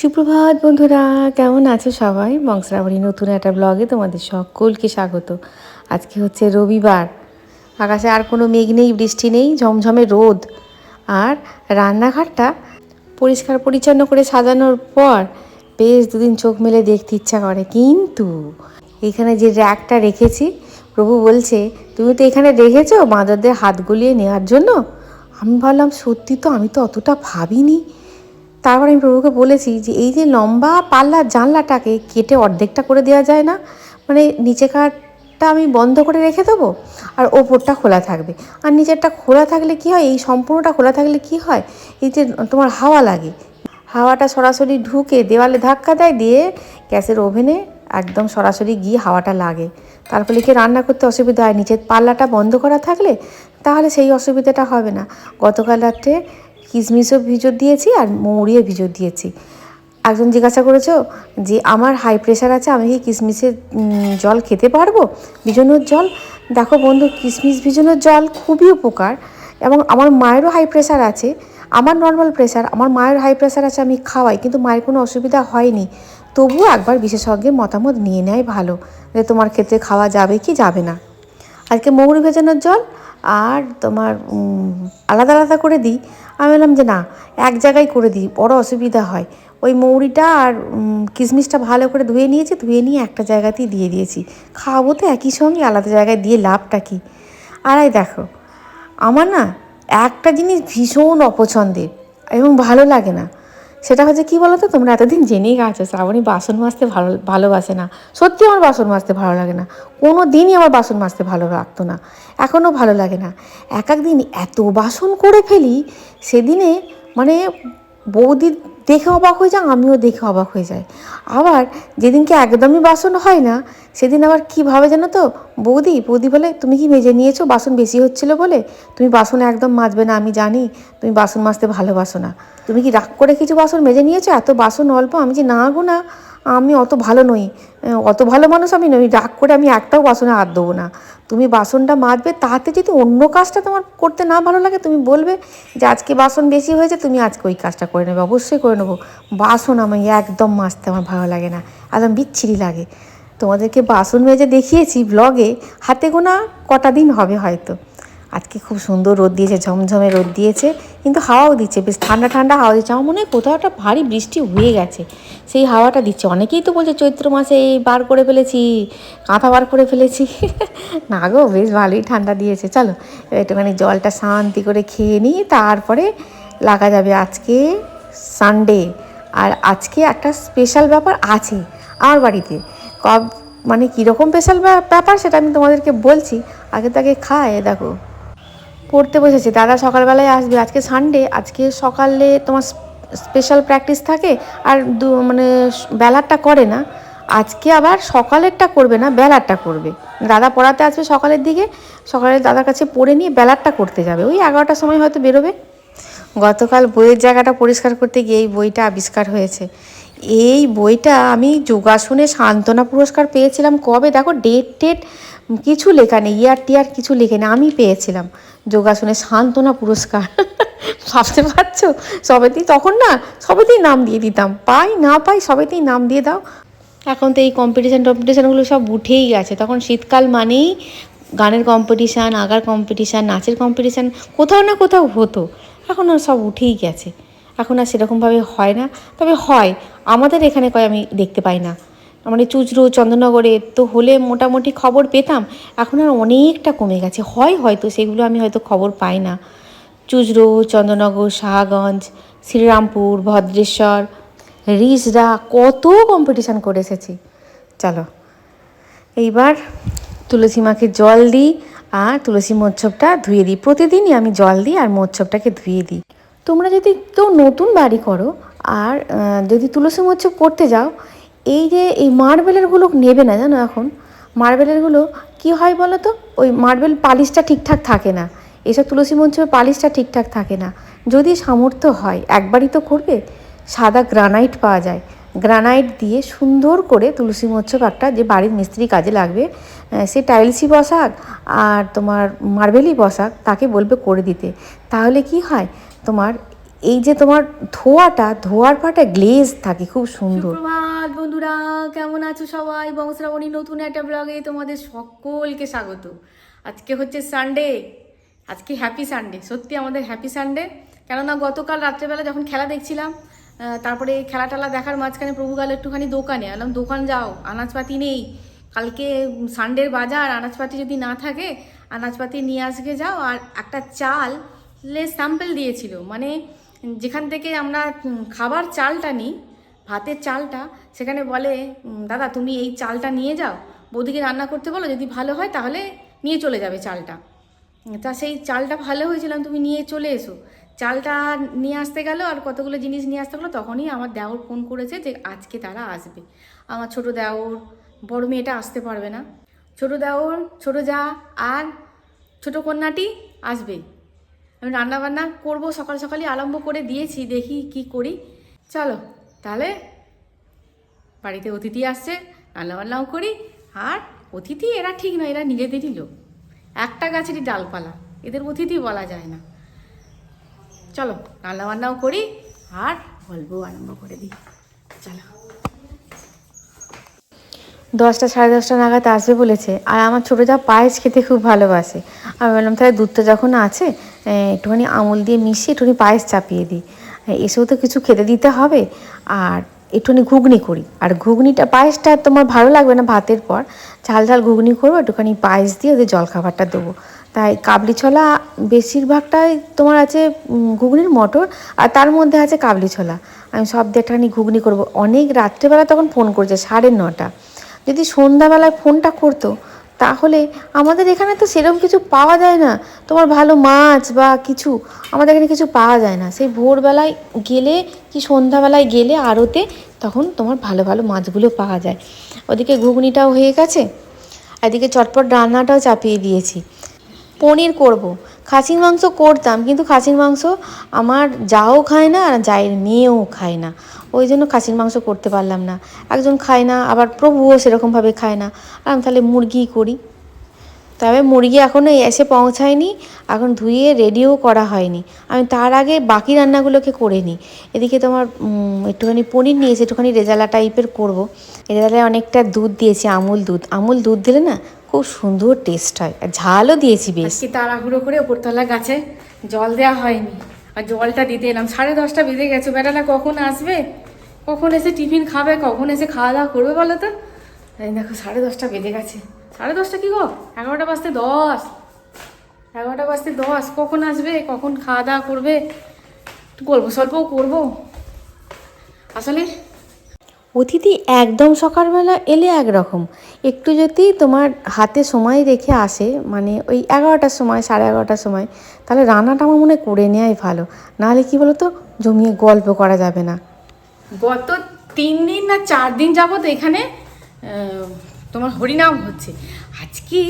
সুপ্রভাত বন্ধুরা, কেমন আছো সবাই? বংশরাবণী নতুন একটা ব্লগে তোমাদের সকলকে স্বাগত। আজকে হচ্ছে রবিবার। আকাশে আর কোনো মেঘ নেই, বৃষ্টি নেই, ঝমঝমে রোদ। আর রান্নাঘরটা পরিষ্কার পরিচ্ছন্ন করে সাজানোর পর বেশ দুদিন চোখ মেলে দেখতে ইচ্ছা করে। কিন্তু এখানে যে র্যাকটা রেখেছি, প্রভু বলছে, তুমি তো এখানে রেখেছো বাঁদরদের হাত গলিয়ে নেওয়ার জন্য? আমি ভাবলাম, সত্যি তো আমি তো অতটা ভাবিনি তারপর আমি প্রভুকে বলেছি যে এই যে লম্বা পাল্লার জানলাটাকে কেটে অর্ধেকটা করে দেওয়া যায় না মানে নিচেকারটা আমি বন্ধ করে রেখে দেবো আর ওপরটা খোলা থাকবে। আর নিচেরটা খোলা থাকলে কি হয়? এই সম্পূর্ণটা খোলা থাকলে কি হয়? এই যে তোমার হাওয়া লাগে। হাওয়াটা সরাসরি ঢুকে দেওয়ালে ধাক্কা দেয়, দিয়ে গ্যাসের ওভেনে একদম সরাসরি গিয়ে হাওয়াটা লাগে। তার ফলে কি রান্না করতে অসুবিধা হয়। নিচের পাল্লাটা বন্ধ করা থাকলে তাহলে সেই অসুবিধাটা হবে না। গতকাল রাত্রে কিশমিশও ভিজর দিয়েছি আর মৌরিও ভিজর দিয়েছি। একজন জিজ্ঞাসা করেছ যে আমার হাই প্রেশার আছে আমি কি উম, জল খেতে পারব? ভিজানোর জল? দেখো বন্ধু কিশমিশ ভিজানোর জল খুবই উপকার এবং আমার মায়েরও হাই প্রেশার আছে। আমার নর্মাল প্রেশার আমার মায়ের হাই প্রেশার আছে আমি খাওয়াই কিন্তু মায়ের কোনো অসুবিধা হয়নি। তবুও একবার বিশেষজ্ঞের মতামত নিয়ে নেয় ভালো যে তোমার ক্ষেত্রে খাওয়া যাবে কি যাবে না। আজকে মৌরি ভেজানোর জল আর তোমার আলাদা আলাদা করে দিই। আমি বললাম যে না, এক জায়গায় করে দিই, বড় অসুবিধা হয়। ওই মৌরিটা আর কিশমিশটা ভালো করে ধুয়ে নিয়েছি, ধুয়ে নিয়ে একটা জায়গাতেই দিয়ে দিয়েছি। খাওয়াবো তো একই সঙ্গে, আলাদা জায়গায় দিয়ে লাভটা কী? আর এই দেখো, আমার না একটা জিনিস ভীষণ অপছন্দের এবং ভালো লাগে না। সেটা হচ্ছে কী বলো তো তোমরা এতদিন জেনেই গেছো, শ্রাবণী বাসন মাজতে ভালো, ভালোবাসে না। সত্যি আমার বাসন মাজতে ভালো লাগে না। কোনো দিনই আমার বাসন মাজতে ভালো লাগতো না। এখনও ভালো লাগে না। এক এক দিন এত বাসন করে ফেলি, সেদিনে মানে বৌদি দেখে অবাক হয়ে যায়, আমিও দেখে অবাক হয়ে যাই। আবার যেদিনকে একদমই বাসন হয় না, সেদিন আবার কী ভাবে জানো তো? বৌদি বৌদি বলে, তুমি কি মেজে নিয়েছো? বাসন বেশি হচ্ছিল বলে? তুমি বাসন একদম মাজবে না, আমি জানি, তুমি বাসন মাজতে ভালোবাসো না। তুমি কি রাগ করে কিছু বাসন মেজে নিয়েছো? এত বাসন অল্প, আমি যে না গো না। আমি অত ভালো নই। অত ভালো মানুষ আমি নই। রাগ করে আমি একটাও বাসনে হাত দেবো না। তুমি বাসনটা মাজবে, তাতে যদি অন্য কাজটা তোমার করতে না ভালো লাগে, তুমি বলবে যে আজকে বাসন বেশি হয়েছে, তুমি আজকে ওই কাজটা করে নেবে। অবশ্যই করে নেব। বাসন আমি একদম মাজতে আমার ভালো লাগে না। একদম বিচ্ছিরি লাগে। তোমাদেরকে বাসন মেজে দেখিয়েছি ব্লগে হাতে গোনা কটা দিন হবে হয়তো। আজকে খুব সুন্দর রোদ দিয়েছে, ঝমঝমে রোদ দিয়েছে, কিন্তু হাওয়াও দিচ্ছে, বেশ ঠান্ডা ঠান্ডা হাওয়া দিচ্ছে। আমার মনে হয় কোথাও একটা ভারী বৃষ্টি হয়ে গেছে, সেই হাওয়াটা দিচ্ছে। অনেকেই তো বলছে চৈত্র মাসে এই বার করে ফেলেছি, কাঁথা বার করে ফেলেছি। না গো, বেশ ভালোই ঠান্ডা দিয়েছে, চলো একটুখানি জলটা শান্তি করে খেয়ে নিই, তারপরে লাগা যাবে আজকে সানডে আর আজকে একটা স্পেশাল ব্যাপার আছে আমার বাড়িতে। কব মানে কীরকম স্পেশাল ব্যাপার সেটা আমি তোমাদেরকে বলছি। আগে তাকে খায়, দেখো। পড়তে বসেছে। দাদা সকালবেলায় আসবে, আজকে সানডে আজকে সকালে তোমার স্পেশাল প্র্যাকটিস থাকে আর দু মানে বেলারটা করে না। আজকে আবার সকালেরটা করবে না, বেলারটা করবে। দাদা পড়াতে আসবে সকালের দিকে, সকালে দাদার কাছে পড়ে নিয়ে বেলারটা করতে যাবে। ওই এগারোটার সময় হয়তো বেরোবে। গতকাল বইয়ের জায়গাটা পরিষ্কার করতে গিয়ে এই বইটা আবিষ্কার হয়েছে। এই বইটা আমি যোগাসনে সান্ত্বনা পুরস্কার পেয়েছিলাম কবে? দেখো ডেট টেট কিছু লেখা নেই ইয়ার টিয়ার কিছু লেখে নেই, আমি পেয়েছিলাম। যোগাসনে সান্ত্বনা পুরস্কার। ভাবতে পারছ? সবেতেই, তখন না, সবেতেই নাম দিয়ে দিতাম। পাই, না পাই, সবেতেই নাম দিয়ে দাও। এখন তো এই কম্পিটিশান টম্পিটিশানগুলো সব উঠেই গেছে। তখন শীতকাল মানেই গানের কম্পিটিশান আগার কম্পিটিশান নাচের কম্পিটিশান কোথাও না কোথাও হতো। এখন আর সব উঠেই গেছে। এখন আর সেরকমভাবে হয় না। তবে হয়, আমাদের এখানে কয় আমি দেখতে পাই না। মানে চুচড়ো চন্দননগরে তো হলে মোটামুটি খবর পেতাম। এখন আর অনেকটা কমে গেছে। হয় হয়তো সেগুলো আমি হয়তো খবর পাই না। চুচড়ো চন্দননগর শাহগঞ্জ, শ্রীরামপুর, ভদ্রেশ্বর রিসরা কত কম্পিটিশান করে এসেছি। চলো, এইবার তুলসী মাকে জল দিই আর তুলসী মোচ্ছবটা ধুয়ে দিই। প্রতিদিনই আমি জল দিই আর মোচ্ছবটাকে ধুয়ে দিই। তোমরা যদি কেউ নতুন বাড়ি করো আর যদি তুলসী মোচ্ছব করতে যাও এই যে এই মার্বেলেরগুলো নেবে না জানো এখন? মার্বেলেরগুলো কি হয় বলো তো? ওই মার্বেল পালিশটা ঠিকঠাক থাকে না। এসব তুলসী মঞ্চের পালিশটা ঠিকঠাক থাকে না। যদি সামর্থ্য হয়, একবারই তো করবে। সাদা গ্রানাইট পাওয়া যায়। গ্রানাইট দিয়ে সুন্দর করে তুলসী মচ্ছব একটা যে বাড়ির মিস্ত্রি কাজে লাগবে সে টাইলসই বসাক আর তোমার মার্বেলই বসাক, তাকে বলবে করে দিতে। তাহলে কি হয়? তোমার এই যে তোমার ধোয়াটা, ধোয়ার পাটা গ্লেজ থাকে, খুব সুন্দর। সুপ্রভাত বন্ধুরা, কেমন আছো সবাই? বংশরাবণী নতুন একটা ব্লগে তোমাদের সকলকে স্বাগত। আজকে হচ্ছে সানডে আজকে হ্যাপি সানডে সত্যি আমাদের হ্যাপি সানডে কেননা গতকাল রাত্রেবেলা যখন খেলা দেখছিলাম তারপরে খেলা টেলা দেখার মাঝখানে প্রভু গেল একটুখানি দোকানে। আলাম দোকান যাও, আনাজপাতি নেই। কালকে সানডের বাজার, আনাজপাতি যদি না থাকে, আনাজপাতি নিয়ে আসবে যাও। আর একটা চাল স্যাম্পল দিয়েছিল। মানে যেখান থেকে আমরা খাবার চালটা নিই, ভাতের চালটা, সেখানে বলে দাদা, তুমি এই চালটা নিয়ে যাও। বৌদিকে রান্না করতে বলো, যদি ভালো হয় তাহলে নিয়ে চলে যাবে চালটা। তা সেই চালটা ভালো হয়েছিলাম তুমি নিয়ে চলে এসো। চালটা নিয়ে আসতে গেল, আর কতগুলো জিনিস নিয়ে আসতে গেলো, তখনই আমার দেওর ফোন করেছে যে আজকে তারা আসবে। আমার ছোট দেওর, বড় মেয়েটা আসতে পারবে না। ছোট দেওর, ছোট যা, আর ছোট কন্যাটি আসবে। আমি রান্না বান্না করব, সকাল সকালই আরম্ভ করে দিয়েছি, দেখি কি করি। চলো, তাহলে বাড়িতে অতিথি আসছে, রান্নাবান্নাও করি, আর অতিথি এরা ঠিক না, এরা নিজেদেরই লোক। একটা গাছেরই ডালপালা, এদের অতিথি বলা যায় না। চলো, রান্নাবান্নাও করি, আর গল্প আরম্ভ করে দিই। চলো। দশটা, সাড়ে দশটা নাগাদ আসবে বলেছে। আর আমার ছোটো যা পায়েস খেতে খুব ভালোবাসে। আমি বললাম, তাহলে দুধটা যখন আছে একটুখানি আমুল দিয়ে মিশিয়ে একটুখানি পায়েস চাপিয়ে দিই। এসেও তো কিছু খেতে দিতে হবে। আর একটুখানি ঘুগনি করি। আর ঘুগনিটা, পায়েসটা তোমার ভালো লাগবে না ভাতের পর। ঝাল ঝাল ঘুগনি করব, একটুখানি পায়েস দিয়ে ওদের জলখাবারটা দেবো। তাই কাবলি ছোলা বেশিরভাগটাই তোমার আছে ঘুগনির মটর। আর তার মধ্যে আছে কাবলি ছোলা আমি সব দিয়ে একটুখানি ঘুগনি করব। অনেক রাত্রেবেলা তখন ফোন করছে, সাড়ে নটা। যদি সন্ধ্যাবেলায় ফোনটা করতো, তাহলে আমাদের এখানে তো সেরকম কিছু পাওয়া যায় না। তোমার ভালো মাছ বা কিছু আমাদের এখানে কিছু পাওয়া যায় না। সেই ভোরবেলায় গেলে কি সন্ধ্যাবেলায় গেলে আড়তে তখন তোমার ভালো ভালো মাছগুলো পাওয়া যায়। ওদিকে ঘুগনিটাও হয়ে গেছে। এদিকে চটপট রান্নাটাও চাপিয়ে দিয়েছি। পনির করব। খাসির মাংস করতাম, কিন্তু খাসির মাংস আমার যাও খায় না আর জায়ের মেয়েও খায় না। ওই জন্য খাসির মাংস করতে পারলাম না। একজন খায় না, আবার প্রভুও সেরকমভাবে খায় না। আর আমি তাহলে মুরগি করি। তবে মুরগি এখনও এসে পৌঁছায়নি, এখন ধুয়ে রেডিও করা হয়নি। আমি তার আগে বাকি রান্নাগুলোকে করে নিই। এদিকে তোমার একটুখানি পনির নিয়েছি, একটুখানি রেজালা টাইপের করব। রেজালায় অনেকটা দুধ দিয়েছি, আমুল দুধ। আমুল দুধ দিলে না খুব সুন্দর টেস্ট হয়। আর ঝালও দিয়েছি বেশ। আজকে তাড়াহুড়ো করে ওপরতলা গাছে জল দেওয়া হয়নি। আর জলটা দিতে এলাম। সাড়ে দশটা বেজে গেছে। বেটাটা কখন আসবে? কখন এসে টিফিন খাবে? কখন এসে খাওয়া দাওয়া করবে বলো তো? এই দেখো, সাড়ে দশটা বেজে গেছে। সাড়ে দশটা কী গো? এগারোটা বাজতে দশ। এগারোটা বাজতে দশ। কখন আসবে? কখন খাওয়া দাওয়া করবে? একটু গল্প স্বল্পও করব। আসলে অতিথি একদম সকালবেলা এলে একরকম। একটু যদি তোমার হাতে সময় রেখে আসে মানে ওই এগারোটার সময়, সাড়ে এগারোটার সময়, তাহলে রান্নাটা আমার মনে করে নেওয়াই ভালো। নাহলে কি বলো তো জমিয়ে গল্প করা যাবে না। গত তিন দিন না চার দিন যাবত এখানে তোমার হরিনাম হচ্ছে। আজকে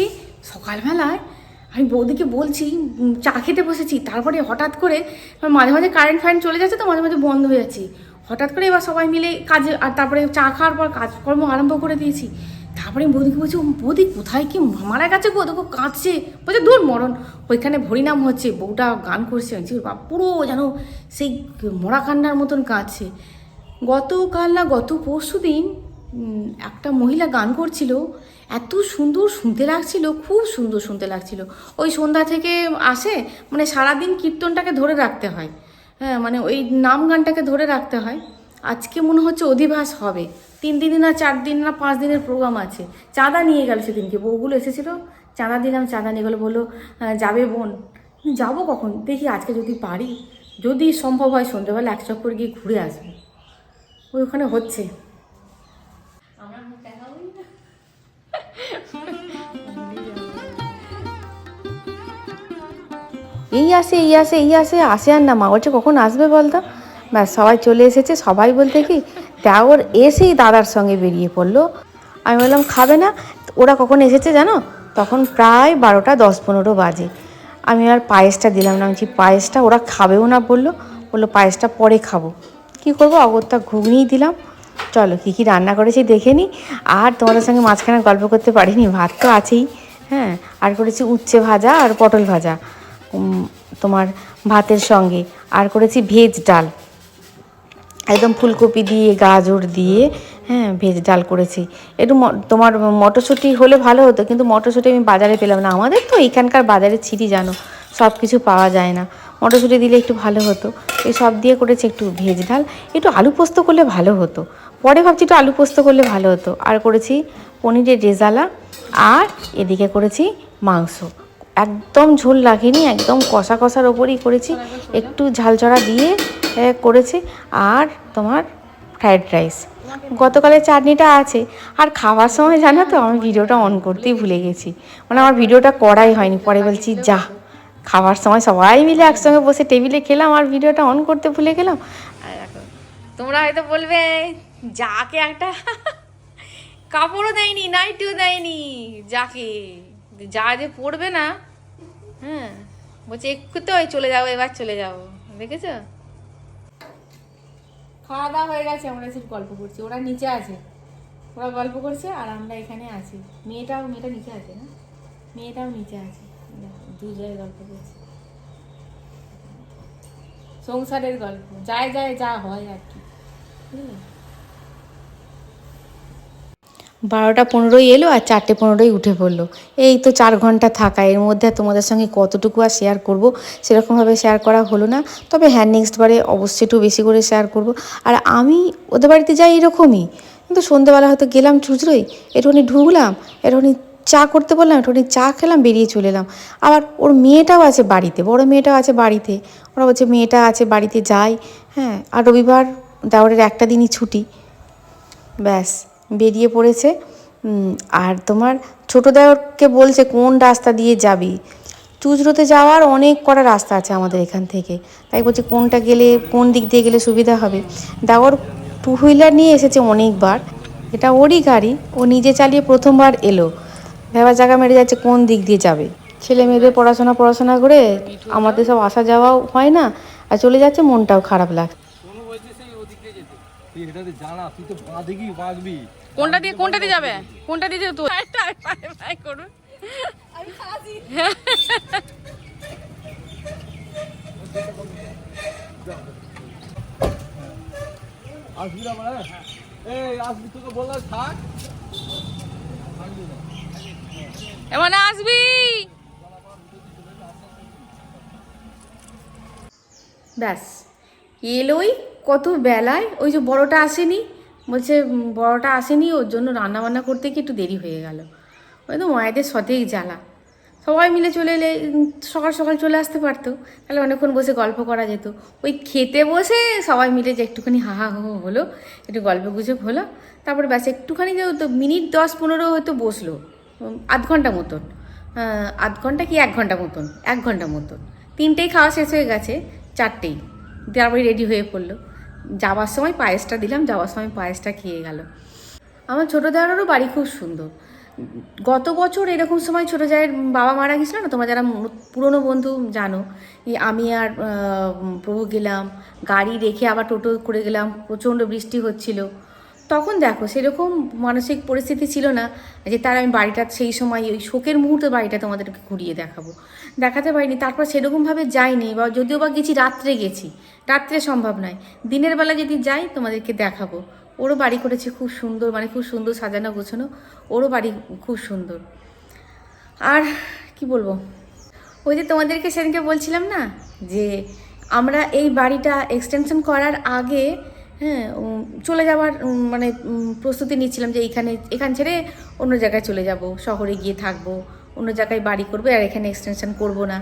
সকালবেলায় আমি বৌদিকে বলছি চা খেতে বসেছি। তারপরে হঠাৎ করে মাঝে মাঝে কারেন্ট ফারেন্ট চলে যাচ্ছে তো মাঝে মাঝে বন্ধ হয়ে যাচ্ছে। হঠাৎ করে এবার সবাই মিলে কাজে আর তারপরে চা খাওয়ার পর কাজকর্ম আরম্ভ করে দিয়েছি। তারপরে বৌদিকে বলছি বৌদি কোথায় কি মারা গেছে গো? দেখো কাঁদছে। বলছে দূর মরণ। ওইখানে হরিনাম হচ্ছে বউটা গান করছে বাপ, পুরো যেন সেই মরা কান্নার মতন কাঁদছে। গতকাল না গত পরশু দিন একটা মহিলা গান করছিল এত সুন্দর শুনতে লাগছিল খুব সুন্দর শুনতে লাগছিল। ওই সন্ধ্যা থেকে আসে মানে সারাদিন কীর্তনটাকে ধরে রাখতে হয়। হ্যাঁ মানে ওই নাম গানটাকে ধরে রাখতে হয়। আজকে মনে হচ্ছে অধিবাস হবে। তিন দিন না চার দিন না পাঁচ দিনের প্রোগ্রাম আছে। চাঁদা নিয়ে গেল সেদিনকে। বউগুলো এসেছিল। চাঁদা দিলাম, চাঁদা নিয়ে গেলো। বলল যাবে বোন। যাব কখন? দেখি আজকে যদি পারি। যদি সম্ভব হয় সন্ধ্যেবেলা এক চক্কর গিয়ে ঘুরে আসব। ওই ওখানে হচ্ছে। এই আসে এই আসে এই আসে আসে আর না। মা বলছে, কখন আসবে বলতো? ব্যাস, সবাই চলে এসেছে। সবাই বলতে কি, দেওর এসেই দাদার সঙ্গে বেরিয়ে পড়ল। আমি বললাম, খাবে না? ওরা কখন এসেছে জানো? তখন প্রায় বারোটা, দশ, পনেরো বাজে। আমি আর পায়েসটা দিলাম না। বলছি, পায়েসটা ওরা খাবেও না? বলল। বলল, পায়েসটা পরে খাব। কি করব? অগত্যা ঘুগনিই দিলাম। চলো, কী কী রান্না করেছি দেখে নিই আর তোমাদের সঙ্গে মাঝখানে গল্প করতে পারিনি। ভাত তো আছেই হ্যাঁ? আর করেছি উচ্ছে ভাজা আর পটল ভাজা। তোমার ভাতের সঙ্গে। আর করেছি ভেজ ডাল। একদম ফুলকপি দিয়ে, গাজর দিয়ে হ্যাঁ ভেজ ডাল করেছি। একটু তোমার মটরশুঁটি হলে ভালো হতো, কিন্তু মটরশুঁটি আমি বাজারে পেলাম না। আমাদের তো এখানকার বাজারে ছিটি জানো সব কিছু পাওয়া যায় না। মটরশুঁটি দিলে একটু ভালো হতো। এই সব দিয়ে করেছি একটু ভেজ ডাল। একটু আলু পোস্ত করলে ভালো হতো। পরে ভাবছি একটু আলু পোস্ত করলে ভালো হতো। আর করেছি পনিরের রেজালা। আর এদিকে করেছি মাংস। একদম ঝোল লাগেনি, একদম কষা কষার ওপরই করেছি। একটু ঝালচড়া দিয়ে করেছি। আর তোমার ফ্রায়েড রাইস গতকালের চাটনিটা আছে। আর খাওয়ার সময় জানো তো, আমি ভিডিওটা অন করতেই ভুলে গেছি। মানে আমার ভিডিওটা করাই হয়নি, পরে বলছি, যা। খাওয়ার সময় সবাই মিলে একসঙ্গে বসে টেবিলে খেলাম, আর ভিডিওটা অন করতে ভুলে গেলাম। তোমরা হয়তো বলবে, যাকে একটা কাপড়ও দেয়নি নাইটিও দেয়নি, যাকে। যা যে পড়বে না হ্যাঁ বলছে একটু তো চলে যাব এবার চলে যাব দেখেছ? খাওয়া দাওয়া হয়ে গেছে আমরা এসে গল্প করছি ওরা নিচে আছে। ওরা গল্প করছে আর আমরা এখানে আছি। মেয়েটাও মেয়েটা নিচে আছে না? মেয়েটাও নিচে আছে। দেখো, দু জায়গায় গল্প করছে। সংসারের গল্প যায় যায় যা হয় আর কি। বুঝলে? বারোটা পনেরোই এলো আর চারটে পনেরোই উঠে পড়ল। এই তো চার ঘণ্টা থাকা, এর মধ্যে তোমাদের সঙ্গে কতটুকু আর শেয়ার করব সেরকমভাবে শেয়ার করা হলো না। তবে হ্যাঁ নেক্সট বারে অবশ্যই একটু বেশি করে শেয়ার করব। আর আমি ওদের বাড়িতে যাই এরকমই। কিন্তু সন্ধ্যেবেলা হয়তো গেলাম চুচড়োই একটুখানি ঢুকলাম একটুখানি চা করতে বললাম একটুখানি চা খেলাম, বেরিয়ে চলে এলাম। আবার ওর মেয়েটাও আছে বাড়িতে, বড় মেয়েটাও আছে বাড়িতে। ওরা বলছে, মেয়েটা আছে বাড়িতে যাই হ্যাঁ আর রবিবার দেওয়ারের একটা দিনই ছুটি। ব্যাস। বেরিয়ে পড়েছে। আর তোমার ছোটো দেওরকে বলছে, কোন রাস্তা দিয়ে যাবি? চুচড়োতে যাওয়ার অনেক কটা রাস্তা আছে আমাদের এখান থেকে। তাই বলছে, কোনটা গেলে, কোন দিক দিয়ে গেলে সুবিধা হবে? দেওর টু হুইলার নিয়ে এসেছে অনেকবার। এটা ওরই গাড়ি, ও নিজে চালিয়ে প্রথমবার এলো। ভেবা জায়গা মেরে যাচ্ছে, কোন দিক দিয়ে যাবে? ছেলে মেয়েদের পড়াশোনা পড়াশোনা করে আমাদের সব আসা যাওয়াও হয় না, আর চলে যাচ্ছে, মনটাও খারাপ লাগছে। তুই এটাতে জানা তুই তো বাঁধবি বাঁধবি কোনটা দিয়ে কোনটা দিয়ে যাবে? কোনটা দিয়ে যাবে তুই করুন। আসবি না মানে? এই আসবি তোকে বললাম থাক। এমন আসবি? ব্যাস। এলোই কত বেলায়, ওই যে বড়টা আসেনি, বলছে বড়টা আসেনি, ওর জন্য রান্না বান্না করতে কি একটু দেরি হয়ে গেল। ওই তো মায়েদের সতেই জ্বালা। সবাই মিলে চলে এলে সকাল সকাল চলে আসতে পারতো, তাহলে অনেকক্ষণ বসে গল্প করা যেত। ওই খেতে বসে সবাই মিলে যে একটুখানি হাহা হো হলো, একটু গল্প গুজব হলো, তারপরে ব্যাস একটুখানি যে তো মিনিট দশ পনেরো হয়তো বসল আধ ঘণ্টা মতন। আধ ঘণ্টা কি এক ঘণ্টা মতন? এক ঘণ্টা মতন। তিনটেই খাওয়া শেষ হয়ে গেছে, চারটেই। তারপরে রেডি হয়ে পড়ল। যাওয়ার সময় পায়েসটা দিলাম, যাওয়ার সময় পায়েসটা খেয়ে গেল। আমার ছোটো দেওয়ারও বাড়ি খুব সুন্দর। গত বছর এরকম সময় ছোটো জায়ের বাবা মারা গেছিল না? তোমরা যারা পুরনো বন্ধু জানো আমি আর প্রভু গেলাম, গাড়ি রেখে আবার টোটো করে গেলাম, প্রচণ্ড বৃষ্টি হচ্ছিল। তখন দেখো সেরকম মানসিক পরিস্থিতি ছিল না যে তার আমি বাড়িটা সেই সময় ওই শোকের মুহূর্তে বাড়িটা তোমাদেরকে ঘুরিয়ে দেখাবো। দেখাতে পারিনি, তারপর সেরকমভাবে যাইনি বা যদিও বা গেছি, রাত্রে গেছি। রাত্রে সম্ভব নয়। দিনের বেলা যদি যাই তোমাদেরকে দেখাবো। ওরও বাড়ি করেছে খুব সুন্দর মানে খুব সুন্দর সাজানো গোছানো, ওরও বাড়ি খুব সুন্দর। আর কি বলব? ওই যে তোমাদেরকে সেদিনকে বলছিলাম না যে আমরা এই বাড়িটা এক্সটেনশন করার আগে হ্যাঁ চলে যাওয়ার মানে প্রস্তুতি নিচ্ছিলাম যে এখানে এখান ছেড়ে অন্য জায়গায় চলে যাব, শহরে গিয়ে থাকব, অন্য জায়গায় বাড়ি করব আর এখানে এক্সটেনশন করব না।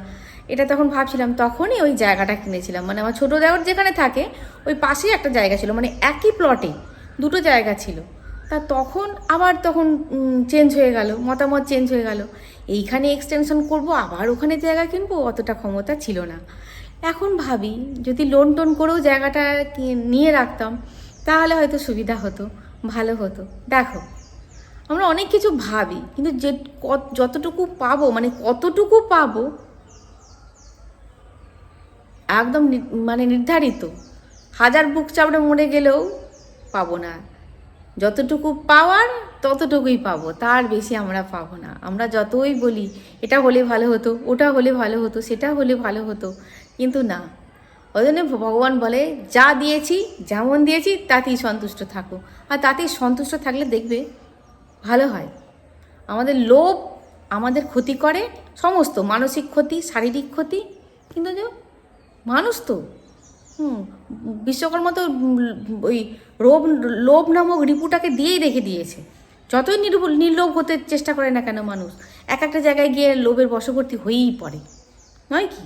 এটা তখন ভাবছিলাম, তখনই ওই জায়গাটা কিনেছিলাম। মানে আমার ছোটো দেওয়ার যেখানে থাকে, ওই পাশেই একটা জায়গা ছিল মানে একই প্লটে দুটো জায়গা ছিল। তা তখন আবার তখন চেঞ্জ হয়ে গেল, মতামত চেঞ্জ হয়ে গেল। এইখানে এক্সটেনশন করব, আবার ওখানে জায়গা কিনবো, অতটা ক্ষমতা ছিল না। এখন ভাবি, যদি লোন টোন করেও জায়গাটা নিয়ে রাখতাম, তাহলে হয়তো সুবিধা হতো, ভালো হতো। দেখো, আমরা অনেক কিছু ভাবি, কিন্তু যে যতটুকু পাবো মানে কতটুকু পাবো, একদম মানে নির্ধারিত। হাজার বুক চাপড়ে মরে গেলেও পাবো না। যতটুকু পাওয়ার ততটুকুই পাবো, তার বেশি আমরা পাবো না। আমরা যতই বলি, এটা হলে ভালো হতো, ওটা হলে ভালো হতো, সেটা হলে ভালো হতো কিন্তু না। ওই জন্য ভগবান বলে, যা দিয়েছি, যেমন দিয়েছি, তাতেই সন্তুষ্ট থাকো। আর তাতেই সন্তুষ্ট থাকলে দেখবে ভালো হয়। আমাদের লোভ আমাদের ক্ষতি করে, সমস্ত মানসিক ক্ষতি, শারীরিক ক্ষতি, কিন্তু মানুষ তো। হুম, বিশ্বকর্মা তো ওই রোগ লোভ নামক রিপুটাকে দিয়েই রেখে দিয়েছে। যতই নির্লোভ হতে চেষ্টা করে না কেন মানুষ, এক একটা জায়গায় গিয়ে লোভের বশবর্তী হয়েই পড়ে। নয় কি?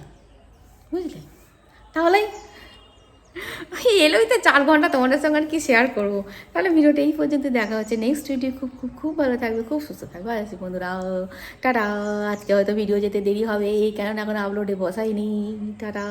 বুঝলে? তাহলে এলোই তো চার ঘণ্টা তোমাদের সঙ্গে আর কি শেয়ার করব। তাহলে ভিডিওটা এই পর্যন্ত দেখা হচ্ছে নেক্সট ভিডিও খুব খুব খুব ভালো থাকবে, খুব সুস্থ থাকবে। আসি বন্ধুরা টাটা। আজকে হয়তো ভিডিও যেতে দেরি হবে কেননা এখন আপলোডে বসাইনি। টাটা।